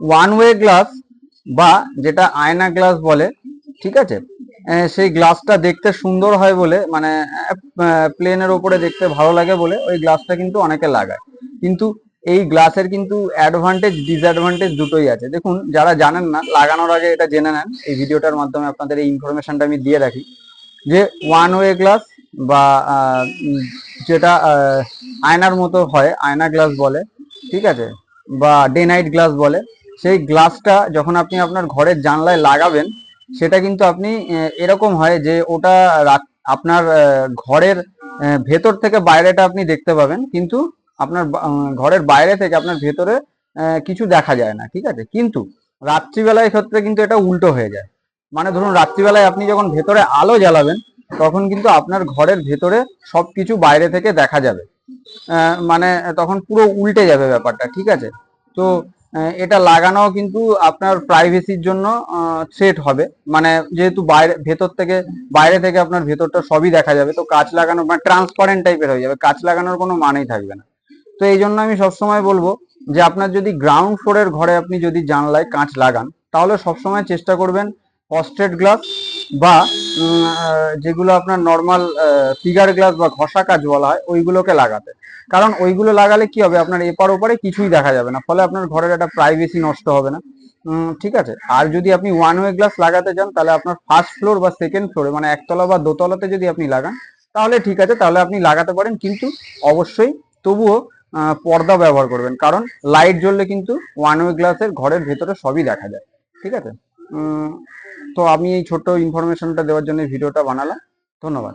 One way glass বা যেটা আয়না গ্লাস বলে, ঠিক আছে? সেই গ্লাসটা দেখতে সুন্দর হয় বলে মানে প্লেনের ওপরে দেখতে ভালো লাগে বলে, ওই গ্লাসটা কিন্তু অনেকে লাগায়। কিন্তু এই গ্লাসের কিন্তু অ্যাডভান্টেজ ডিসঅ্যাডভান্টেজ দুটোই আছে। দেখুন, যারা জানেন না, লাগানোর আগে এটা জেনে নেন। এই ভিডিওটার মাধ্যমে আপনাদের এই ইনফরমেশনটা আমি দিয়ে রাখি। যে ওয়ান ওয়ে গ্লাস বা যেটা আয়নার মতো হয়, আয়না গ্লাস বলে, ঠিক আছে? বা ডে নাইট গ্লাস বলে, সেই গ্লাসটা যখন আপনি আপনার ঘরের জানলায় লাগাবেন, সেটা কিন্তু আপনি এরকম হয় যে ওটা আপনার ঘরের ভেতর থেকে বাইরেটা আপনি দেখতে পাবেন, কিন্তু আপনার ঘরের বাইরে থেকে আপনার ভেতরে কিছু দেখা যায় না, ঠিক আছে? কিন্তু রাত্রিবেলায় ক্ষেত্রে কিন্তু এটা উল্টো হয়ে যায়। মানে ধরুন রাত্রিবেলায় আপনি যখন ভেতরে আলো জ্বালাবেন, তখন কিন্তু আপনার ঘরের ভেতরে সবকিছু বাইরে থেকে দেখা যাবে। মানে তখন পুরো উল্টে যাবে ব্যাপারটা, ঠিক আছে? তো এটা লাগানো কিন্তু আপনার প্রাইভেসির জন্য সেট হবে। মানে যেহেতু বাইরে, ভেতর থেকে, বাইরে থেকে আপনার ভেতরটা সবই দেখা যাবে, তো কাঁচ লাগানো মানে ট্রান্সপারেন্ট টাইপের হয়ে যাবে কাঁচ লাগানোর কোনো মানেই থাকবে না। তো এই জন্য আমি সবসময় বলব যে, আপনার যদি গ্রাউন্ড ফ্লোরের ঘরে আপনি যদি জানলায় কাঁচ লাগান, তাহলে সবসময় চেষ্টা করবেন ফস্টেড গ্লাস বা যেগুলো আপনার নর্মাল ফিগার গ্লাস বা ঘষা কাজ বলা হয়, ওইগুলোকে লাগাতে। কারণ ওইগুলো লাগালে কি হবে? আপনার এপার ওপারে কিছুই দেখা যাবে না। ফলে আপনার ঘরের একটা প্রাইভেসি নষ্ট হবে না। ঠিক আছে? আর যদি আপনি ওয়ান ওয়ে গ্লাস লাগাতে চান, তাহলে আপনার ফার্স্ট ফ্লোর বা সেকেন্ড ফ্লোরে মানে একতলা বা দোতলাতে যদি আপনি লাগান, তাহলে ঠিক আছে, তাহলে আপনি লাগাতে পারেন। কিন্তু অবশ্যই তবুও পর্দা ব্যবহার করবেন। কারণ লাইট জ্বললে কিন্তু ওয়ান ওয়ে গ্লাসের ঘরের ভেতরে সবই দেখা যায়। ঠিক আছে? তো আমি এই ছোট্ট ইনফরমেশনটা দেওয়ার জন্য ভিডিওটা বানালাম। ধন্যবাদ।